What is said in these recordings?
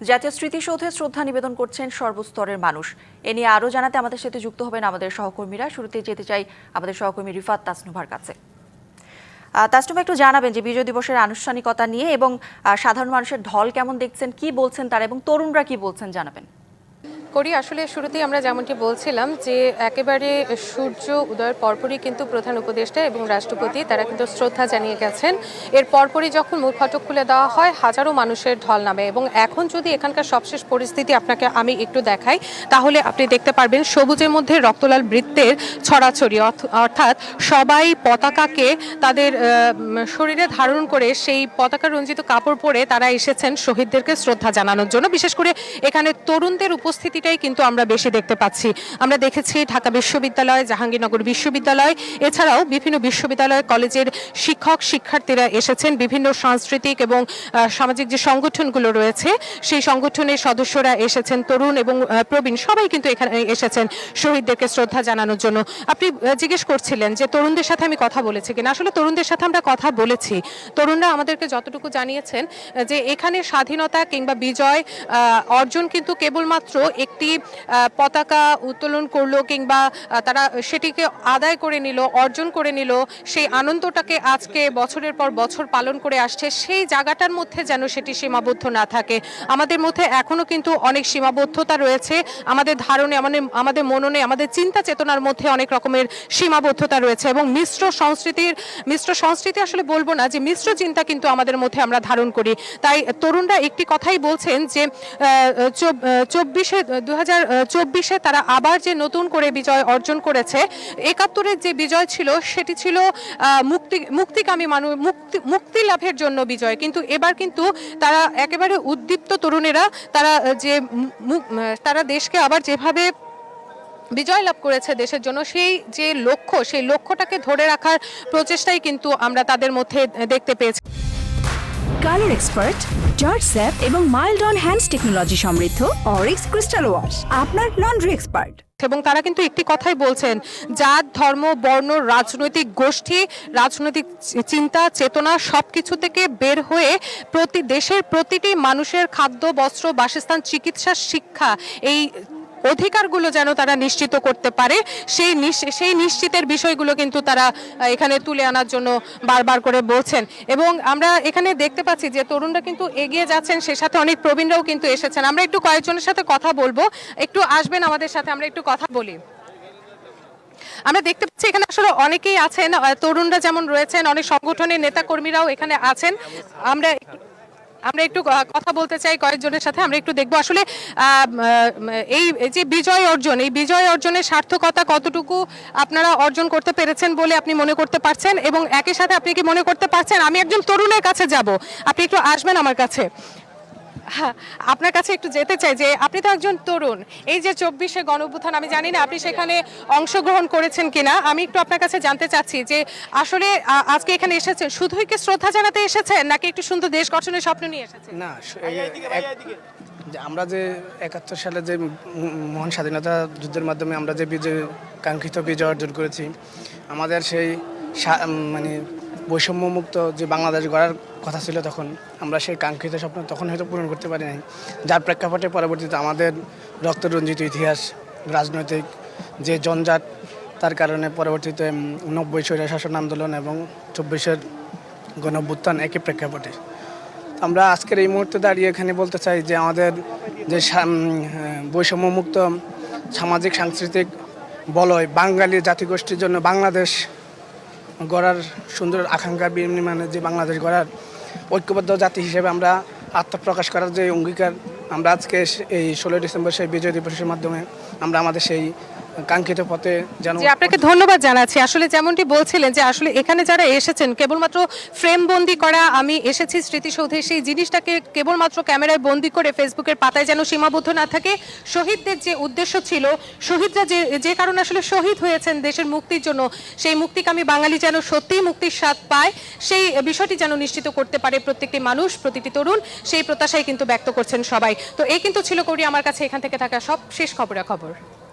জাতীয় স্মৃতিসৌধে শ্রদ্ধা নিবেদন করছেন সর্বস্তরের মানুষ। এ নিয়ে আরও জানাতে আমাদের সাথে যুক্ত হবেন আমাদের সহকর্মীরা। শুরুতে যেতে চাই আমাদের সহকর্মী রিফাত তাসনুভার কাছে। তাসনুভা, একটু জানাবেন যে বিজয় দিবসের আনুষ্ঠানিকতা নিয়ে এবং সাধারণ মানুষের ঢল কেমন দেখছেন, কি বলছেন তারা এবং তরুণরা কি বলছেন জানাবেন। করি, আসলে শুরুতেই আমরা যেমনটি বলছিলাম যে একেবারে সূর্য উদয়ের পরপরই কিন্তু প্রধান উপদেষ্টা এবং রাষ্ট্রপতি, তারা কিন্তু শ্রদ্ধা জানিয়ে গেছেন। এর পরপরই যখন মুখ ফটক খুলে দেওয়া হয়, হাজারো মানুষের ঢল নামে এবং এখন যদি এখানকার সবশেষ পরিস্থিতি আপনাকে আমি একটু দেখাই, তাহলে আপনি দেখতে পারবেন সবুজের মধ্যে রক্তলাল বৃত্তের ছড়াছড়ি, অর্থ- অর্থাৎ সবাই পতাকাকে তাদের শরীরে ধারণ করে সেই পতাকা রঞ্জিত কাপড় পরে তারা এসেছেন শহীদদেরকে শ্রদ্ধা জানানোর জন্য। বিশেষ করে এখানে তরুণদের উপস্থিতিটাই কিন্তু আমরা বেশি দেখতে পাচ্ছি। আমরা দেখেছি ঢাকা বিশ্ববিদ্যালয়, জাহাঙ্গীরনগর বিশ্ববিদ্যালয়, এছাড়াও বিভিন্ন বিশ্ববিদ্যালয় কলেজের শিক্ষক, শিক্ষার্থীরা এসেছেন। বিভিন্ন সাংস্কৃতিক এবং সামাজিক যে সংগঠনগুলো রয়েছে, সেই সংগঠনের সদস্যরা এসেছেন। তরুণ এবং প্রবীণ সবাই কিন্তু এখানে এসেছেন শহীদদেরকে শ্রদ্ধা জানানোর জন্য। আপনি জিজ্ঞেস করছিলেন যে তরুণদের সাথে আমি কথা বলেছি কিনা? আসলে তরুণদের সাথে আমরা কথা বলেছি। তরুণরা আমাদেরকে যতটুকু জানিয়েছেন যে এখানে স্বাধীনতা কিংবা বিজয় অর্জন কিন্তু কেবলমাত্র একটি পতাকা উত্তোলন করল কিংবা তারা সেটিকে আদায় করে নিল, অর্জন করে নিল, সেই আনন্দটাকে আজকে বছরের পর বছর পালন করে আসছে। সেই জায়গাটার মধ্যে যেন সেটি সীমাবদ্ধ না থাকে। আমাদের মধ্যে এখনও কিন্তু অনেক সীমাবদ্ধতা রয়েছে। আমাদের ধারণে, আমাদের আমাদের মননে, আমাদের চিন্তা চেতনার মধ্যে অনেক রকমের সীমাবদ্ধতা রয়েছে এবং মিশ্র সংস্কৃতির, মিশ্র সংস্কৃতি আসলে বলব না যে মিশ্র চিন্তা কিন্তু আমাদের মধ্যে আমরা ধারণ করি। তাই তরুণরা একটি কথাই বলছেন যে চব্বিশে দু হাজার চব্বিশে তারা আবার যে নতুন করে বিজয় অর্জন করেছে, একাত্তরের যে বিজয় ছিল, সেটি ছিল মুক্তি, মুক্তিকামী মানুষ মুক্তি মুক্তি লাভের জন্য বিজয়। কিন্তু এবার কিন্তু তারা একেবারে উদ্দীপ্ত তরুণেরা, তারা যে তারা দেশকে আবার যেভাবে বিজয় লাভ করেছে দেশের জন্য, সেই যে লক্ষ্য, সেই লক্ষ্যটাকে ধরে রাখার প্রচেষ্টাই কিন্তু আমরা তাদের মধ্যে দেখতে পেয়েছি। কালার এক্সপার্ট, জর্জ স্যাপ এবং মাইল্ড অন হ্যান্ডস টেকনোলজি সমৃদ্ধ অরিক্স ক্রিস্টাল ওয়াশ, আপনার লন্ড্রি এক্সপার্ট। এবং তারা কিন্তু একটি কথাই বলছেন, জাত, ধর্ম, বর্ণ, রাজনৈতিক গোষ্ঠী, রাজনৈতিক চিন্তা, চেতনা সব কিছু থেকে বের হয়ে প্রতি দেশের প্রতিটি মানুষের খাদ্য, বস্ত্র, বাসস্থান, চিকিৎসা, শিক্ষা এই অধিকারগুলো যেন তারা নিশ্চিত করতে পারে, সেই সেই নিশ্চিতের বিষয়গুলো কিন্তু তারা এখানে তুলে আনার জন্য বারবার করে বলছেন। এবং আমরা এখানে দেখতে পাচ্ছি যে তরুণরা কিন্তু এগিয়ে যাচ্ছেন, সে সাথে অনেক প্রবীণরাও কিন্তু এসেছেন। আমরা একটু কয়েকজনের সাথে কথা বলব। একটু আসবেন আমাদের সাথে, আমরা একটু কথা বলি। আমরা দেখতে পাচ্ছি এখানে আসলে অনেকেই আছেন তরুণরা যেমন রয়েছেন, অনেক সংগঠনের নেতাকর্মীরাও এখানে আছেন। আমরা আমরা একটু কথা বলতে চাই কয়েকজনের সাথে, আমরা একটু দেখব আসলে এই যে বিজয় অর্জন, এই বিজয় অর্জনের সার্থকতা কতটুকু আপনারা অর্জন করতে পেরেছেন বলে আপনি মনে করতে পারছেন? এবং একই সাথে আপনি কি মনে করতে পারছেন? আমি একজন তরুণের কাছে যাব, আপনি একটু আসবেন আমার কাছে। হ্যাঁ, আপনার কাছে একটু যেতে চাই যে আপনি তো একজন তরুণ। এই যে চব্বিশে গণঅভ্যুত্থান আমি জানি না আপনি সেখানে অংশগ্রহণ করেছেন কিনা। আমি একটু আপনার কাছে জানতে চাচ্ছি যে আসলে আজকে এখানে এসেছেন। শুধুই কি শ্রদ্ধা জানাতে এসেছেন নাকি একটু সুন্দর দেশ গঠনের স্বপ্ন নিয়ে এসেছেন? না আমরা যে একাত্তর সালে যে মহান স্বাধীনতা যুদ্ধের মাধ্যমে আমরা যে বিজয় কাঙ্ক্ষিত বিজয় অর্জন করেছি আমাদের সেই মানে বৈষম্যমুক্ত যে বাংলাদেশ গড়ার কথা ছিল তখন আমরা সেই কাঙ্ক্ষিত স্বপ্ন তখন হয়তো পূরণ করতে পারি নাই। যার প্রেক্ষাপটে পরবর্তীতে আমাদের রক্তরঞ্জিত ইতিহাস রাজনৈতিক যে জঞ্জাট তার কারণে পরবর্তীতে নব্বই স্বৈর শাসন আন্দোলন এবং চব্বিশের গণভ্যুত্থান একই প্রেক্ষাপটে। আমরা আজকের এই মুহূর্তে দাঁড়িয়ে এখানে বলতে চাই যে আমাদের যে হ্যাঁ, বৈষম্যমুক্ত সামাজিক সাংস্কৃতিক বলয় বাঙালি জাতিগোষ্ঠীর জন্য বাংলাদেশ গড়ার সুন্দর আকাঙ্ক্ষা বিনিময়ে যে বাংলাদেশ গড়ার ঐক্যবদ্ধ জাতি হিসেবে আমরা আত্মপ্রকাশ করার যে অঙ্গীকার আমরা আজকে এই ষোলোই ডিসেম্বর সেই বিজয় দিবসের মাধ্যমে আমরা আমাদের সেই কাঙ্ক্ষিত পথে যেন আপনাকে ধন্যবাদ জানাচ্ছি। আসলে যেমনটি বলছিলেন যে আসলে এখানে যারা এসেছেন, কেবলমাত্র ফ্রেম বন্দি করা, আমি এসেছি স্মৃতিসৌধে, সেই জিনিসটাকে কেবলমাত্র ক্যামেরায় বন্দি করে ফেসবুকের পাতায় যেন সীমাবদ্ধ না থাকে। শহীদদের যে উদ্দেশ্য ছিল, শহীদরা যে যে কারণে আসলে শহীদ হয়েছেন দেশের মুক্তির জন্য, সেই মুক্তিকামী বাঙালি যেন সত্যিই মুক্তির স্বাদ পায়, সেই বিষয়টি যেন নিশ্চিত করতে পারে প্রত্যেকটি মানুষ, প্রতিটি তরুণ, সেই প্রত্যাশাই কিন্তু ব্যক্ত করছেন সবাই। তো এই কিন্তু ছিল করি আমার কাছে এখান থেকে থাকা সব শেষ খবরাখবর।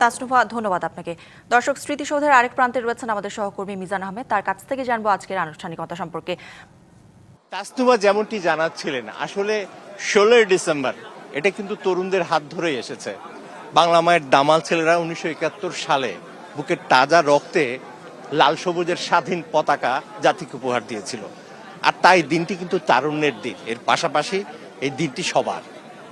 তাসনুভা, ধন্যবাদ আপনাকে। দর্শক, স্মৃতিসৌধের আরেক প্রান্তে রয়েছেন আমাদের সহকর্মী মিজান আহমেদ। তার কাছ থেকে জানব আজকের আনুষ্ঠানিকতা সম্পর্কে। তাসনুমা যেমনটি জানাচ্ছিলেন, আসলে ষোলোই ডিসেম্বর, এটা কিন্তু তরুণদের হাত ধরেই এসেছে। বাংলা মায়ের দামাল ছেলেরা উনিশশো একাত্তর সালে বুকের তাজা রক্তে লাল সবুজের স্বাধীন পতাকা জাতিকে উপহার দিয়েছিল। আর তাই দিনটি কিন্তু তারুণ্যের দিন। এর পাশাপাশি এই দিনটি সবার,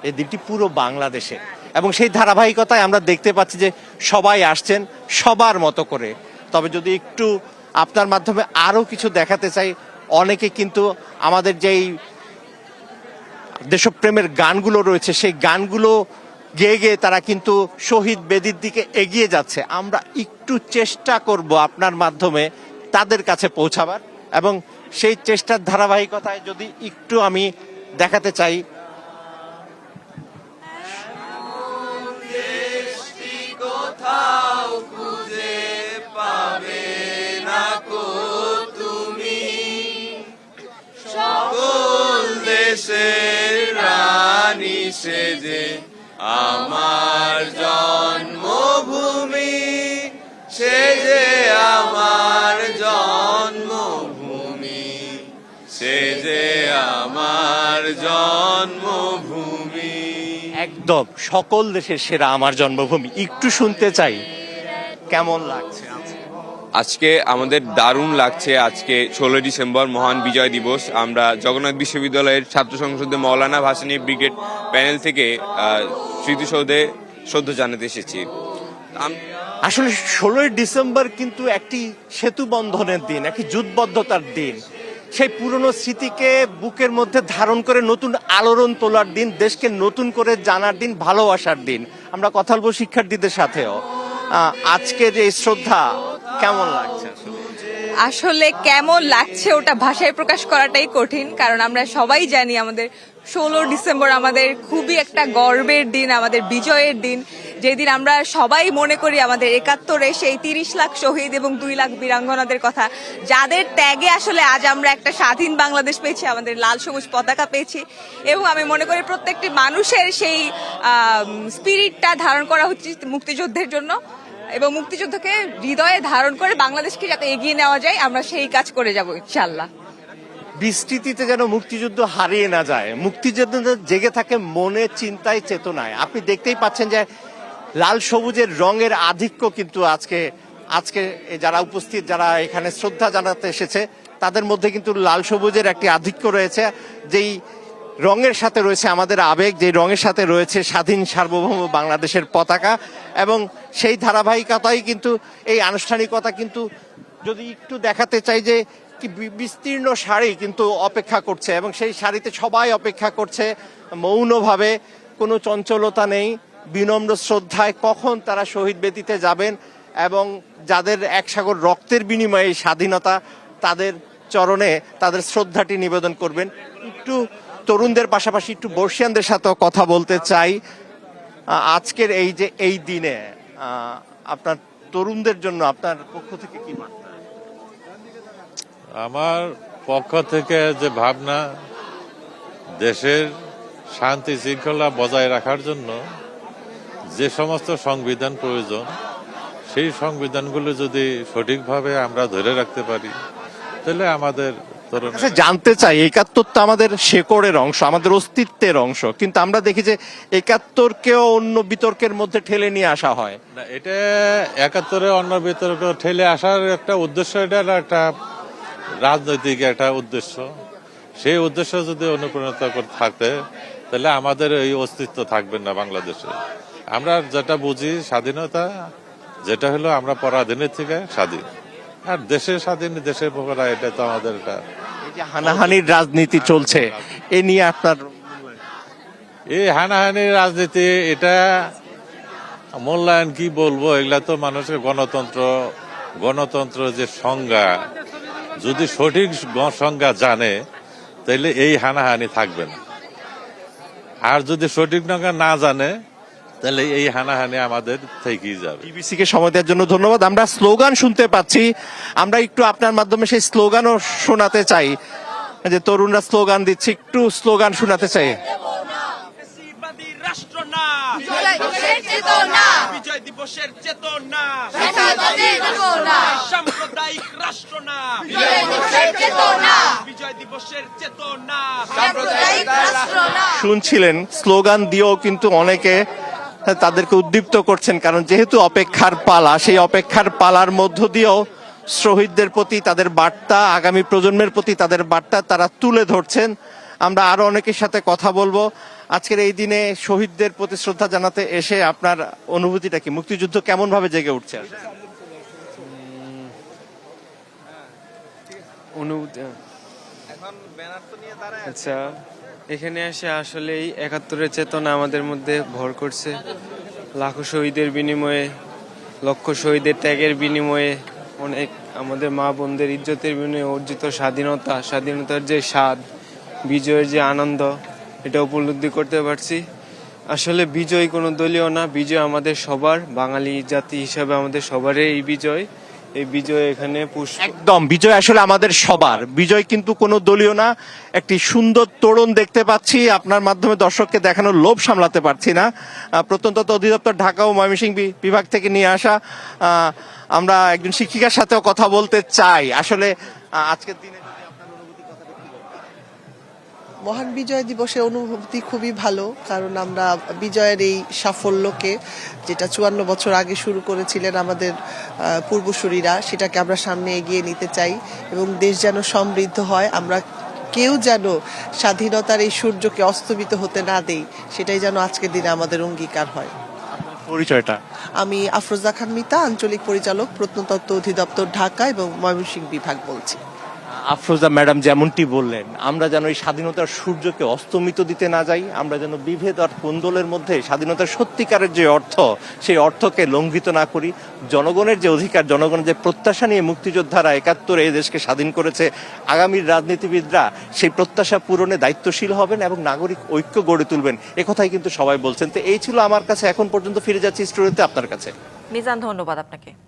এই দিনটি পুরো বাংলাদেশের। এবং সেই ধারাবাহিকতায় আমরা দেখতে পাচ্ছি যে সবাই আসছেন সবার মতো করে। তবে যদি একটু আপনার মাধ্যমে আরও কিছু দেখাতে চাই, অনেকে কিন্তু আমাদের যেই দেশপ্রেমের গানগুলো রয়েছে, সেই গানগুলো গেয়ে গেয়ে তারা কিন্তু শহীদ বেদির দিকে এগিয়ে যাচ্ছে। আমরা একটু চেষ্টা করব আপনার মাধ্যমে তাদের কাছে পৌঁছাবার এবং সেই চেষ্টার ধারাবাহিকতায় যদি একটু আমি দেখাতে চাই দেশের রানী সেজে আমার জন্মভূমি, সেজে আমার জন্মভূমি, সেজে আমার জন্মভূমি। একদম, সকল দেশের সেরা আমার জন্মভূমি, একটু শুনতে চাই। কেমন লাগছে আজকে আমাদের দারুণ লাগছে। আজকে ষোলোই ডিসেম্বর, মহান বিজয় দিবস। আমরা জগন্নাথ বিশ্ববিদ্যালয়ের ছাত্র সংসদে মৌলানা ভাসানী ব্রিগেড প্যানেল থেকে স্মৃতিসৌধে শ্রদ্ধা জানাতে এসেছি। আসলে ষোলোই ডিসেম্বর কিন্তু একটি সেতু বন্ধনের দিন, একটি যুদ্ধবদ্ধতার দিন। সেই পুরনো স্মৃতিকে বুকের মধ্যে ধারণ করে নতুন আলোড়ন তোলার দিন, দেশকে নতুন করে জানার দিন, ভালোবাসার দিন। আমরা কথা বলব শিক্ষার্থীদের সাথেও। আজকে যে শ্রদ্ধা কেমন লাগছে আসলে? কেমন লাগছে ওটা ভাষায় প্রকাশ করাটাই কঠিন, কারণ আমরা সবাই জানি আমাদের ষোলো ডিসেম্বর আমাদের খুবই একটা গর্বের দিন, আমাদের বিজয়ের দিন। যেদিন আমরা সবাই মনে করি আমাদের একাত্তরে সেই তিরিশ লাখ শহীদ এবং দুই লাখ বীরাঙ্গনাদের কথা। যাদের ত্যাগে আসলে আজ আমরা একটা স্বাধীন বাংলাদেশ পেয়েছি, আমাদের লাল সবুজ পতাকা পেয়েছি। এবং আমি মনে করি প্রত্যেকটি মানুষের সেই স্পিরিটটা ধারণ করা হচ্ছে মুক্তিযুদ্ধের জন্য। এবং মুক্তিযুদ্ধকে হৃদয়ে ধারণ করে বাংলাদেশকে যাতে এগিয়ে নেওয়া যায়, আমরা সেই কাজ করে যাব ইনশাল্লাহ বিস্তৃতিতে যেন মুক্তিযুদ্ধ হারিয়ে না যায়। মুক্তিযুদ্ধ জেগে থাকে মনে, চিন্তায়, চেতনায়। আপনি দেখতেই পাচ্ছেন যে লাল সবুজের রঙের আধিক্য কিন্তু আজকে আজকে যারা উপস্থিত, যারা এখানে শ্রদ্ধা জানাতে এসেছে, তাদের মধ্যে কিন্তু লাল সবুজের একটি আধিক্য রয়েছে। যেই রঙের সাথে রয়েছে আমাদের আবেগ, যে রঙের সাথে রয়েছে স্বাধীন সার্বভৌম বাংলাদেশের পতাকা এবং সেই ধারাবাহিকতাই কিন্তু এই আনুষ্ঠানিকতা কিন্তু যদি একটু দেখাতে চাই যে কি বিস্তীর্ণ শাড়ি কিন্তু অপেক্ষা করছে এবং সেই শাড়িতে সবাই অপেক্ষা করছে, মৌনভাবে, কোনো চঞ্চলতা নেই, বিনম্র শ্রদ্ধায় কখন তারা শহীদ বেদিতে যাবেন এবং যাদের এক সাগর রক্তের বিনিময়ে স্বাধীনতা তাদের চরণে, তাদের শ্রদ্ধাটি নিবেদন করবেন। একটু তরুণদের পাশাপাশি একটু বর্ষিয়ানদের সাথেও কথা বলতে চাই। আজকের এই যে, এই দিনে আপনার তরুণদের জন্য আপনার পক্ষ থেকে কি আমার পক্ষ থেকে যে ভাবনা, দেশের শান্তি শৃঙ্খলা বজায় রাখার জন্য যে সমস্ত সংবিধান প্রয়োজন, সেই সংবিধানগুলো যদি সঠিকভাবে আমরা ধরে রাখতে পারি, তাহলে আমাদের আচ্ছা জানতে চাই একাত্তর তো আমাদের শেকড়ের অংশ আমাদের অস্তিত্বের অংশ কিন্তু আমরা দেখি যে একাত্তরকেও অন্য বিতর্কের মধ্যে ঠেলে নিয়ে আসা হয়। না, এটা একাত্তরে অন্য বিতর্ক ঠেলে আসার একটা উদ্দেশ্য এটা একটা রাজনৈতিক একটা উদ্দেশ্য। সেই উদ্দেশ্য যদি অনুপ্রাণিত করে থাকতে তাহলে আমাদের এই অস্তিত্ব থাকবে না বাংলাদেশে। আমরা যেটা বুঝি স্বাধীনতা যেটা হলো আমরা পরাধীনের থেকে স্বাধীন। আর দেশের স্বাধীন দেশের পকড়া এটা তো আমাদের এটা হানাহানির রাজনীতি চলছে, এ নিয়ে আপনার এই হানাহানির রাজনীতি, এটা মূল্যায়ন কি বলব, এগুলা তো মানুষের গণতন্ত্র গণতন্ত্র যে সংজ্ঞা, যদি সঠিক সংজ্ঞা জানে তাহলে এই হানাহানি থাকবে না। আর যদি সঠিক সংজ্ঞা না জানে তাহলে এই হানাহানি আমাদের থেকেই যাবে। বিবিসি কে সময় দেওয়ার জন্য ধন্যবাদ। আমরা স্লোগান শুনতে পাচ্ছি। আমরা একটু আপনার মাধ্যমে সেই স্লোগানও শোনাতে চাই। যে তরুণরা স্লোগান দিচ্ছে একটু স্লোগান শোনাতে চাই। রাষ্ট্র না বিজয় দিবসের চেতনা। সাম্প্রদায়িক রাষ্ট্র না বিজয় দিবসের চেতনা। শুনছিলেন স্লোগান দিয়েও কিন্তু অনেকে তাদেরকে উদ্দীপ্ত করছেন কারণ যেহেতু অপেক্ষার পালা সেই অপেক্ষার পালার মধ্য দিয়েও শহীদদের প্রতি তাদের বার্তা আগামী প্রজন্মের প্রতি তাদের বার্তা তারা তুলে ধরছেন। আমরা আরও অনেকের সাথে কথা বলব। আজকের এই দিনে শহীদদের প্রতি শ্রদ্ধা জানাতে এসে আপনার অনুভূতিটা কি? মুক্তিযুদ্ধ কেমন ভাবে জেগে উঠছে? অনুভূতি আচ্ছা। এখানে এসে আসলেই একাত্তরের চেতনা আমাদের মধ্যে ভর করছে। লাখো শহীদের বিনিময়ে, লক্ষ শহীদের ত্যাগের বিনিময়ে, অনেক আমাদের মা বোনদের ইজ্জতের বিনিময়ে অর্জিত স্বাধীনতা, স্বাধীনতার যে স্বাদ, বিজয়ের যে আনন্দ, এটা উপলব্ধি করতে পারছি। আসলে বিজয় কোনো দলীয় না, বিজয় আমাদের সবার, বাঙালি জাতি হিসাবে আমাদের সবারই এই বিজয়। এই বিজয় এখানে একদম, বিজয় আসলে আমাদের সবার। বিজয় কিন্তু কোনো দলীয় না। একটি সুন্দর তরুণ দেখতে পাচ্ছি। আপনার মাধ্যমে দর্শককে দেখানোর লোভ সামলাতে পারছি না। প্রত্যন্ত অধিদপ্তর ঢাকা ও ময়মনসিংহ বিভাগ থেকে নিয়ে আসা। আমরা একজন শিক্ষিকার সাথেও কথা বলতে চাই। আসলে আজকের দিনে মহান বিজয় দিবসের অনুভূতি খুবই ভালো কারণ আমরা বিজয়ের এই সাফল্যকে যেটা চুয়ান্ন বছর আগে শুরু করেছিলেন আমাদের পূর্বসূরীরা সেটাকে আমরা সামনে এগিয়ে নিতে চাই এবং দেশ যেন সমৃদ্ধ হয়। আমরা কেউ যেন স্বাধীনতার এই সূর্যকে অস্তমিত হতে না দেই সেটাই যেন আজকের দিনে আমাদের অঙ্গীকার হয়। পরিচয়টা? আমি আফরোজা খান মিতা আঞ্চলিক পরিচালক প্রত্নতত্ত্ব অধিদপ্তর ঢাকা এবং ময়মনসিংহ বিভাগ বলছি। আফরোজা ম্যাডাম যেমনটি বললেন, আমরা যেন এই স্বাধীনতার সূর্যকে অস্তমিত দিতে না যাই, আমরা যেন বিভেদ আর কোন্দলের মধ্যে স্বাধীনতার সত্যিকারের যে অর্থ, সেই অর্থকে লঙ্ঘিত না করি। জনগণের যে অধিকার, জনগণের যে প্রত্যাশা নিয়ে মুক্তিযোদ্ধারা একাত্তরে এই দেশকে স্বাধীন করেছে আগামীর রাজনীতিবিদরা সেই প্রত্যাশা পূরণে দায়িত্বশীল হবেন এবং নাগরিক ঐক্য গড়ে তুলবেন। একথাই কিন্তু সবাই বলছেন। তো এই ছিল আমার কাছে। এখন পর্যন্ত ফিরে যাচ্ছি স্টুডিওতে আপনার কাছে। মিজান, ধন্যবাদ আপনাকে।